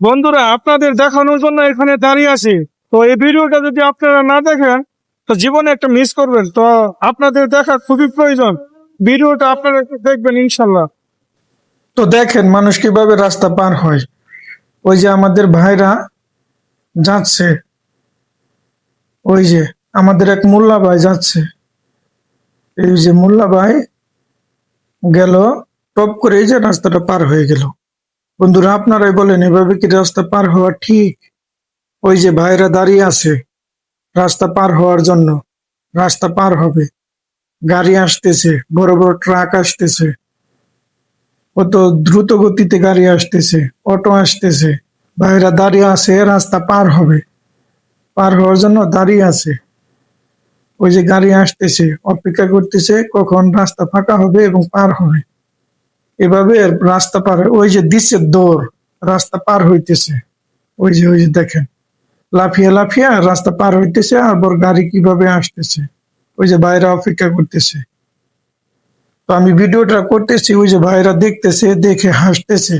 বন্ধুরা, আপনাদের দেখানোর জন্য এখানে দাঁড়িয়ে আছি। তো এই ভিডিওটা যদি আপনারা না দেখেন, তো জীবনে একটা মিস করবেন। তো আপনাদের দেখা খুবই প্রয়োজন। ভিডিওটা আপনারা একটু দেখবেন, ইনশাল্লাহ। তো দেখেন মানুষ কীভাবে রাস্তা পার হয়। ওই যে আমাদের ভাইরা যাচ্ছে। ওই যে আমাদের এক মোল্লা ভাই যাচ্ছে। এই যে মোল্লা ভাই গেল, টপ করে এই যে রাস্তাটা পার হয়ে গেল। বন্ধুরা আপনারাই বলেন, এভাবে কি রাস্তা পার হওয়া ঠিক? ওই যে ভাইরা দাঁড়িয়ে আছে, রাস্তা পার হওয়ার জন্য। রাস্তা পার হবে। গাড়ি আসতেছে, বড় বড় ট্রাক আসতেছে। কত দ্রুত গতিতে গাড়ি আসতেছে, অটো আসতেছে। ভাইরা দাঁড়িয়ে আছে, রাস্তা পার হবে। পার হওয়ার জন্য দাঁড়িয়ে আছে। ওই যে গাড়ি আসতেছে, অপেক্ষা করতেছে কখন রাস্তা ফাঁকা হবে এবং পার হবে। এভাবে রাস্তা পার ওই যে দিচ্ছে দৌড়, রাস্তা পার হইতেছে। ওই যে ওই যে দেখেন। লাফিয়া লাফিয়া রাস্তা পার হইতেছে, আবার গাড়ি কীভাবে আসতেছে? ওই যে বাইরে অপেক্ষা করতেছে। তো আমি ভিডিওটা করতেছি, ওই যে ভাইরা দেখতেছে, দেখে হাসতেছে।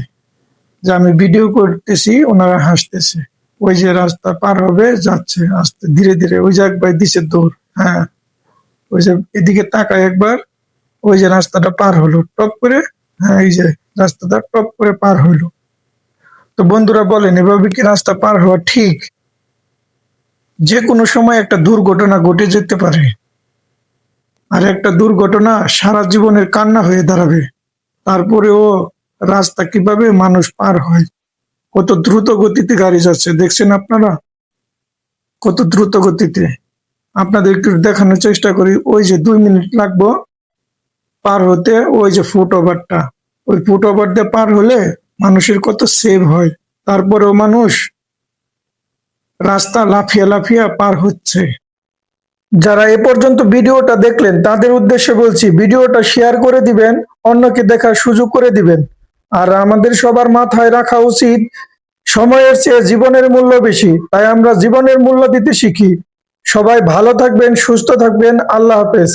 যে আমি ভিডিও করতেছি, ওনারা হাসতেছে। ওই যে রাস্তা পার হবে, যাচ্ছে আস্তে ধীরে ধীরে। ওই যে এক ভাই দিছে দৌড় হ্যাঁ। ওই যে এদিকে তাকায় একবার, ওই যে রাস্তাটা পার হলো। টপ করে হ্যাঁ এই যে রাস্তাটা টপ করে পার হইল। তো বন্ধুরা বলেন, এভাবে কি রাস্তা পার হওয়া ঠিক? যে কোনো সময় একটা দুর্ঘটনা ঘটে যেতে পারে। আর একটা দুর্ঘটনা সারা জীবনের কান্না হয়ে দাঁড়াবে। তারপরেও রাস্তা কীভাবে মানুষ পার হয়? কত দ্রুত গতিতে গাড়ি যাচ্ছে, দেখছেন আপনারা? কত দ্রুত গতিতে। আপনাদের একটু দেখানোর চেষ্টা করি, ওই যে দুই মিনিট লাগবো। পার হতে ওই যে ফুট ওভারটা, ওই ফুট ওভার দিয়ে পার হলে মানুষের কত সেভ হয়। তারপরেও মানুষ রাস্তা লাফিয়া লাফিয়া পার হচ্ছে। যারা এ পর্যন্ত ভিডিওটা দেখলেন, তাদের উদ্দেশ্যে বলছি, ভিডিওটা শেয়ার করে দিবেন, অন্যকে দেখার সুযোগ করে দিবেন। আর আমাদের সবার মাথায় রাখা উচিত, সময়ের চেয়ে জীবনের মূল্য বেশি। তাই আমরা জীবনের মূল্য দিতে শিখি। সবাই ভালো থাকবেন, সুস্থ থাকবেন। আল্লাহ হাফেজ।